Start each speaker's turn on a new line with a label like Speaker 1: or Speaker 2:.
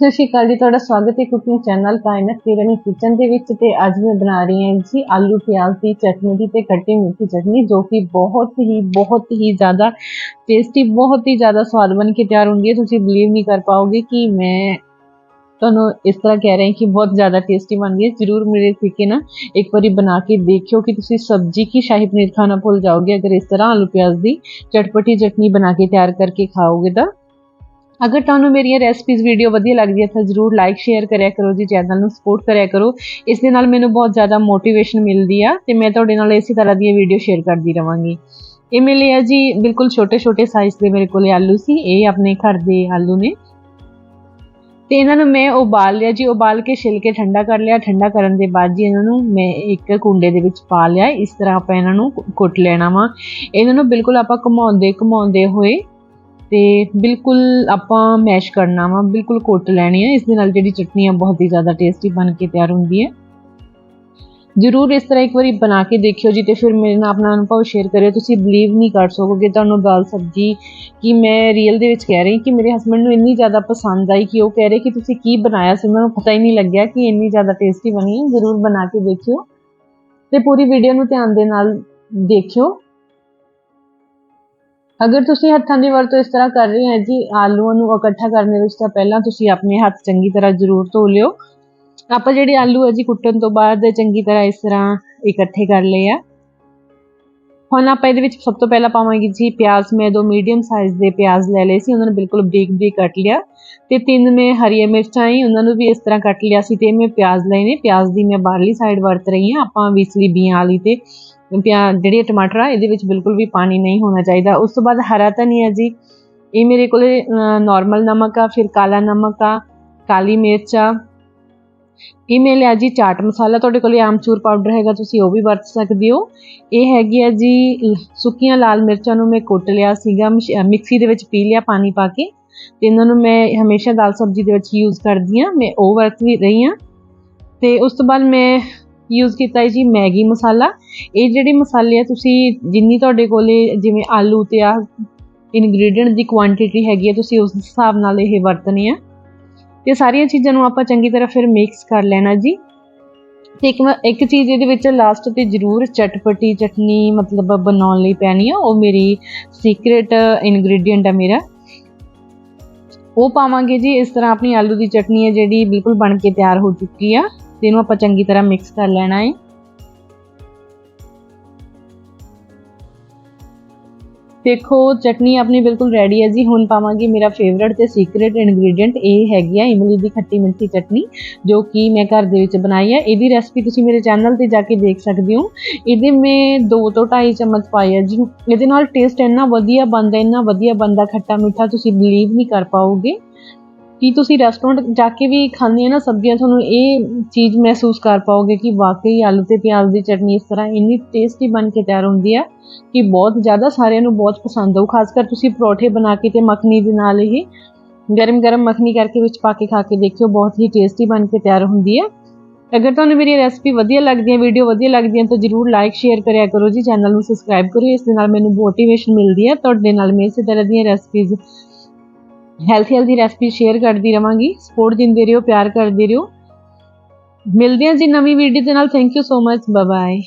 Speaker 1: ਸਤਿ ਸ਼੍ਰੀ ਅਕਾਲ ਜੀ, ਤੁਹਾਡਾ ਸਵਾਗਤ ਹੈ cooking channel Kainat Kirni kitchen ਦੇ ਵਿੱਚ ਤੇ ਅੱਜ ਮੈਂ ਬਣਾ ਰਹੀ ਹਾਂ ਜੀ ਆਲੂ ਪਿਆਜ਼ ਦੀ ਚਟਨੀ ਦੀ ਤੇ ਖੱਟੀ ਮਿੱਠੀ ਚਟਨੀ, ਜੋ ਕਿ ਬਹੁਤ ਹੀ ਬਹੁਤ ਹੀ ਜ਼ਿਆਦਾ ਟੇਸਟੀ ਬਹੁਤ ਹੀ ਜ਼ਿਆਦਾ ਸਵਾਦ ਬਣ ਕੇ ਤਿਆਰ ਹੁੰਦੀ ਹੈ। ਤੁਸੀਂ ਬਲੀਵ ਨਹੀਂ ਕਰ ਪਾਓਗੇ ਕਿ ਮੈਂ ਤੁਹਾਨੂੰ ਇਸ ਤਰ੍ਹਾਂ ਕਹਿ ਰਹੀ ਕਿ ਬਹੁਤ ਜ਼ਿਆਦਾ ਟੇਸਟੀ ਬਣਦੀ ਹੈ। ਜ਼ਰੂਰ ਮੇਰੇ ਤਰੀਕੇ ਨਾਲ ਇੱਕ ਵਾਰੀ ਬਣਾ ਕੇ ਦੇਖਿਓ ਕਿ ਤੁਸੀਂ ਸਬਜ਼ੀ ਕੀ ਸ਼ਾਹੀ ਪਨੀਰ ਖਾਣਾ ਭੁੱਲ ਜਾਓਗੇ। ਅਗਰ ਇਸ ਤਰ੍ਹਾਂ ਆਲੂ ਪਿਆਜ਼ ਦੀ ਚਟਪਟੀ ਚਟਨੀ ਬਣਾ ਕੇ ਤਿਆਰ ਕਰਕੇ ਖਾਓਗੇ ਤਾਂ ਅਗਰ ਤੁਹਾਨੂੰ ਮੇਰੀਆਂ ਰੈਸਪੀਜ਼ ਵੀਡੀਓ ਵਧੀਆ ਲੱਗਦੀ ਹੈ ਤਾਂ ਜਰੂਰ ਲਾਈਕ ਸ਼ੇਅਰ ਕਰਿਆ ਕਰੋ ਜੀ ਚੈਨਲ ਨੂੰ ਸਪੋਰਟ ਕਰਿਆ ਕਰੋ। ਇਸ ਦੇ ਨਾਲ ਮੈਨੂੰ ਬਹੁਤ ਜ਼ਿਆਦਾ ਮੋਟੀਵੇਸ਼ਨ ਮਿਲਦੀ ਆ ਤੇ ਮੈਂ ਤੁਹਾਡੇ ਨਾਲ ਇਸੇ ਤਰ੍ਹਾਂ ਦੀਆਂ ਵੀਡੀਓ ਸ਼ੇਅਰ ਕਰਦੀ ਰਵਾਂਗੀ। ਇਹ ਮਿਲੇ ਆ ਜੀ ਬਿਲਕੁਲ ਛੋਟੇ ਛੋਟੇ ਸਾਈਜ਼ ਦੇ ਮੇਰੇ ਕੋਲੇ ਆਲੂ ਸੀ, ਇਹ ਆਪਣੇ ਘਰ ਦੇ ਆਲੂ ਨੇ। ਤੇ ਇਹਨਾਂ ਨੂੰ ਮੈਂ ਉਬਾਲ ਲਿਆ ਜੀ, ਉਬਾਲ ਕੇ ਛਿਲ ਕੇ ਠੰਡਾ ਕਰ ਲਿਆ। ਠੰਡਾ ਕਰਨ ਦੇ ਬਾਅਦ ਜੀ ਇਹਨਾਂ ਨੂੰ ਮੈਂ ਇੱਕ ਕੁੰਡੇ ਦੇ ਵਿੱਚ ਪਾ ਲਿਆ। ਇਸ ਤਰ੍ਹਾਂ ਆਪਾਂ ਇਹਨਾਂ ਨੂੰ ਕੁੱਟ ਲੈਣਾ ਵਾ। ਇਹਨਾਂ ਨੂੰ ਬਿਲਕੁਲ ਆਪਾਂ ਘਮਾਉਂਦੇ ਘਮਾਉਂਦੇ ਹੋਏ ਤੇ ਬਿਲਕੁਲ ਆਪਾਂ ਮੈਸ਼ ਕਰਨਾ ਵਾ, ਬਿਲਕੁਲ ਕੁੱਟ ਲੈਣੀ ਹੈ ਇਸ ਦੇ ਨਾਲ ਜਿਹੜੀ ਚਟਨੀ ਆ ਬਹੁਤ ਹੀ ਜ਼ਿਆਦਾ ਟੇਸਟੀ ਬਣ ਕੇ ਤਿਆਰ ਹੁੰਦੀ ਹੈ। ਜ਼ਰੂਰ ਇਸ ਤਰ੍ਹਾਂ ਇੱਕ ਵਾਰੀ ਬਣਾ ਕੇ ਦੇਖਿਓ ਜੀ ਤੇ ਫਿਰ ਮੇਰੇ ਨਾਲ ਆਪਣਾ ਅਨੁਭਵ ਸ਼ੇਅਰ ਕਰਿਓ। ਤੁਸੀਂ ਬਲੀਵ ਨਹੀਂ ਕਰ ਸਕੋਗੇ ਤੁਹਾਨੂੰ ਦਾਲ ਸਬਜੀ ਕਿ ਮੈਂ ਰੀਅਲ ਦੇ ਵਿੱਚ ਕਹਿ ਰਹੀ ਕਿ ਮੇਰੇ ਹਸਬੰਡ ਨੂੰ ਇੰਨੀ ਜ਼ਿਆਦਾ ਪਸੰਦ ਆਈ ਕਿ ਉਹ ਕਹਿ ਰਹੇ ਕਿ ਤੁਸੀਂ ਕੀ ਬਣਾਇਆ ਸੀ? ਉਹਨਾਂ ਨੂੰ ਪਤਾ ਹੀ ਨਹੀਂ ਲੱਗਿਆ ਕਿ ਇੰਨੀ ਜ਼ਿਆਦਾ ਟੇਸਟੀ ਬਣੀ। ਜ਼ਰੂਰ ਬਣਾ ਕੇ ਦੇਖਿਓ ਤੇ ਪੂਰੀ ਵੀਡੀਓ ਨੂੰ ਧਿਆਨ ਦੇ ਨਾਲ ਦੇਖਿਓ। ਅਗਰ ਤੁਸੀਂ ਹੱਥਾਂ ਦੀ ਵਰਤੋਂ ਇਸ ਤਰ੍ਹਾਂ ਕਰ ਰਹੇ ਹੋ ਜੀ ਆਲੂਆਂ ਨੂੰ ਇਕੱਠਾ ਕਰਨ ਦੇ ਵਿੱਚ ਤਾਂ ਪਹਿਲਾਂ ਤੁਸੀਂ ਆਪਣੇ ਹੱਥ ਚੰਗੀ ਤਰ੍ਹਾਂ ਜ਼ਰੂਰ ਧੋ ਲਿਓ। ਆਪਾਂ ਜਿਹੜੇ ਆਲੂ ਹੈ ਜੀ ਕੁੱਟਣ ਤੋਂ ਬਾਅਦ ਚੰਗੀ ਤਰ੍ਹਾਂ ਇਸ ਤਰ੍ਹਾਂ ਇਕੱਠੇ ਕਰ ਲਏ ਆ। ਹੁਣ ਆਪਾਂ ਇਹਦੇ ਵਿੱਚ ਸਭ ਤੋਂ ਪਹਿਲਾਂ ਪਾਵਾਂਗੇ ਜੀ ਪਿਆਜ਼, ਮੈਂ ਦੋ ਮੀਡੀਅਮ ਸਾਈਜ਼ ਦੇ ਪਿਆਜ਼ ਲੈ ਲਏ ਸੀ, ਉਹਨਾਂ ਨੂੰ ਬਿਲਕੁਲ ਬਰੀਕ ਬਰੀਕ ਕੱਟ ਲਿਆ। ਤੇ ਤਿੰਨ ਮੈਂ ਹਰੀਆਂ ਮਿਰਚਾਂ ਹੀ ਉਹਨਾਂ ਨੂੰ ਵੀ ਇਸ ਤਰ੍ਹਾਂ ਕੱਟ ਲਿਆ ਸੀ ਤੇ ਮੈਂ ਪਿਆਜ਼ ਲਏ ਨੇ। ਪਿਆਜ਼ ਦੀ ਮੈਂ ਬਾਹਰਲੀ ਸਾਈਡ ਵਰਤ ਰਹੀ ਹਾਂ, ਆਪਾਂ ਵਿਚਲੀ ਬੀਆਂ ਵਾਲੀ ਤੇ। ਜਿਹੜੀ ਟਮਾਟਰ ਆ, ਇਹਦੇ ਵਿੱਚ ਬਿਲਕੁਲ ਵੀ ਪਾਣੀ ਨਹੀਂ ਹੋਣਾ ਚਾਹੀਦਾ। ਉਸ ਤੋਂ ਬਾਅਦ ਹਰਾ ਧਨੀਆ ਜੀ, ਇਹ ਮੇਰੇ ਕੋਲੇ ਨਾਰਮਲ ਨਮਕ ਆ, ਫਿਰ ਕਾਲਾ ਨਮਕ ਆ, ਕਾਲੀ ਮਿਰਚ ਆ। ਇਹ ਮੈਂ ਲਿਆ ਜੀ ਚਾਟ ਮਸਾਲਾ, ਤੁਹਾਡੇ ਕੋਲੇ ਆਮਚੂਰ ਪਾਊਡਰ ਹੈਗਾ, ਤੁਸੀਂ ਉਹ ਵੀ ਵਰਤ ਸਕਦੇ ਹੋ। ਇਹ ਹੈਗੀ ਆ ਜੀ ਸੁੱਕੀਆਂ ਲਾਲ ਮਿਰਚਾਂ ਨੂੰ ਮੈਂ ਕੁੱਟ ਲਿਆ ਸੀਗਾ ਮਿਕਸੀ ਦੇ ਵਿੱਚ ਪੀ ਲਿਆ ਪਾਣੀ ਪਾ ਕੇ। ਤੇ ਇਹਨਾਂ ਨੂੰ ਮੈਂ ਹਮੇਸ਼ਾ ਦਾਲ ਸਬਜ਼ੀ ਦੇ ਵਿੱਚ ਯੂਜ਼ ਕਰਦੀ ਆ ਮੈਂ ਉਹ ਵਰਤ ਵੀ ਰਹੀ ਆ ਤੇ ਉਸ ਤੋਂ ਬਾਅਦ ਮੈਂ ਯੂਜ਼ ਕੀਤਾ ਹੈ ਜੀ ਮੈਗੀ ਮਸਾਲਾ। ਇਹ ਜਿਹੜੇ ਮਸਾਲੇ ਆ, ਤੁਸੀਂ ਜਿੰਨੀ ਤੁਹਾਡੇ ਕੋਲੇ ਜਿਵੇਂ ਆਲੂ ਤੇ ਆ ਇਨਗਰੀਡੀਅੰਟ ਦੀ ਕੁਆਂਟੀਟੀ ਹੈਗੀ ਹੈ ਤੁਸੀਂ ਉਸ ਹਿਸਾਬ ਨਾਲ ਇਹ ਵਰਤਨੇ ਆ। ਤੇ ਸਾਰੀਆਂ ਚੀਜ਼ਾਂ ਨੂੰ ਆਪਾਂ ਚੰਗੀ ਤਰ੍ਹਾਂ ਫਿਰ ਮਿਕਸ ਕਰ ਲੈਣਾ ਜੀ। ਤੇ ਇੱਕ ਇੱਕ ਚੀਜ਼ ਇਹਦੇ ਵਿੱਚ ਲਾਸਟ ਤੇ ਜ਼ਰੂਰ ਚਟਪਟੀ, ਚਟਨੀ ਮਤਲਬ ਬਣਾਉਣ ਲਈ ਪੈਣੀ ਆ। ਉਹ ਮੇਰੀ ਸੀਕ੍ਰੀਟ ਇਨਗਰੀਡੀਅੰਟ ਆ ਮੇਰਾ। ਉਹ ਪਾਵਾਂਗੇ ਜੀ, ਇਸ ਤਰ੍ਹਾਂ ਆਪਣੀ ਆਲੂ ਦੀ ਚਟਨੀ ਹੈ ਜਿਹੜੀ ਬਿਲਕੁਲ ਬਣ ਕੇ ਤਿਆਰ ਹੋ ਚੁੱਕੀ ਆ। ਤੇ ਇਹਨੂੰ ਆਪਾਂ ਚੰਗੀ ਤਰ੍ਹਾਂ ਮਿਕਸ ਕਰ ਲੈਣਾ ਹੈ ਦੇਖੋ, ਚਟਨੀ ਆਪਣੀ ਬਿਲਕੁਲ ਰੈਡੀ ਹੈ ਜੀ। ਹੁਣ ਪਾਵਾਂਗੇ ਮੇਰਾ ਫੇਵਰਿਟ ਤੇ ਸੀਕ੍ਰੀਟ ਇਨਗਰੀਡੀਅੰਟ ਇਹ ਹੈਗੀ ਆ ਇਮਲੀ ਦੀ ਖੱਟੀ ਮਿੱਠੀ ਚਟਨੀ, ਜੋ ਕਿ ਮੈਂ ਘਰ ਦੇ ਵਿੱਚ ਬਣਾਈ ਹੈ ਇਹਦੀ ਰੈਸਪੀ ਤੁਸੀਂ ਮੇਰੇ ਚੈਨਲ ਤੇ ਜਾ ਕੇ ਦੇਖ ਸਕਦੇ ਹੋ। ਇਹਦੇ ਮੈਂ 2 ਤੋਂ 2.5 ਚਮਚ ਪਾਇਆ ਜੀ। ਇਹਦੇ ਨਾਲ ਟੇਸਟ ਇੰਨਾ ਵਧੀਆ ਬਣਦਾ, ਇੰਨਾ ਵਧੀਆ ਬਣਦਾ ਖੱਟਾ ਮਿੱਠਾ ਤੁਸੀਂ ਬਲੀਵ ਨਹੀਂ ਕਰ ਪਾਓਗੇ। ਕਿ ਤੁਸੀਂ ਰੈਸਟੋਰੈਂਟ ਜਾ ਕੇ ਵੀ ਖਾਂਦੀਆਂ ਨਾ ਸਬਜ਼ੀਆਂ, ਤੁਹਾਨੂੰ ਇਹ ਚੀਜ਼ ਮਹਿਸੂਸ ਕਰ ਪਾਓਗੇ ਕਿ ਵਾਕਈ ਆਲੂ ਅਤੇ ਪਿਆਜ਼ ਦੀ ਚਟਨੀ ਇਸ ਤਰ੍ਹਾਂ ਇੰਨੀ ਟੇਸਟੀ ਬਣ ਕੇ ਤਿਆਰ ਹੁੰਦੀ ਆ ਕਿ ਬਹੁਤ ਜ਼ਿਆਦਾ ਸਾਰਿਆਂ ਨੂੰ ਬਹੁਤ ਪਸੰਦ ਆਉ ਖਾਸ ਕਰ ਤੁਸੀਂ ਪਰੌਂਠੇ ਬਣਾ ਕੇ ਤੇ ਮੱਖਣੀ ਦੇ ਨਾਲ ਇਹ ਗਰਮ ਗਰਮ ਮੱਖਣੀ ਕਰਕੇ ਵਿੱਚ ਪਾ ਕੇ ਖਾ ਕੇ ਦੇਖਿਓ, ਬਹੁਤ ਹੀ ਟੇਸਟੀ ਬਣ ਕੇ ਤਿਆਰ ਹੁੰਦੀ ਹੈ। ਅਗਰ ਤੁਹਾਨੂੰ ਮੇਰੀ ਰੈਸਪੀ ਵਧੀਆ ਲੱਗਦੀ ਹੈ ਵੀਡੀਓ ਵਧੀਆ ਲੱਗਦੀ ਹੈ ਤਾਂ ਜਰੂਰ ਲਾਈਕ ਸ਼ੇਅਰ ਕਰਿਆ ਕਰੋ ਜੀ ਚੈਨਲ ਨੂੰ ਸਬਸਕ੍ਰਾਈਬ ਕਰੋ ਇਸ ਦੇ ਨਾਲ ਮੈਨੂੰ ਮੋਟੀਵੇਸ਼ਨ ਮਿਲਦੀ ਹੈ, ਤੁਹਾਡੇ ਨਾਲ ਮੈਂ ਇਸੇ ਤਰ੍ਹਾਂ ਦੀਆਂ recipes healthy healthy recipe share ਕਰਦੀ ਰਵਾਂਗੀ। ਸਪੋਰਟ ਦਿੰਦੇ ਰਹੋ, ਪਿਆਰ ਕਰਦੇ ਰਹੋ। ਮਿਲਦੇ ਹਾਂ ਜੀ ਨਵੀਂ ਵੀਡੀਓ ਦੇ ਨਾਲ। Thank you so much bye bye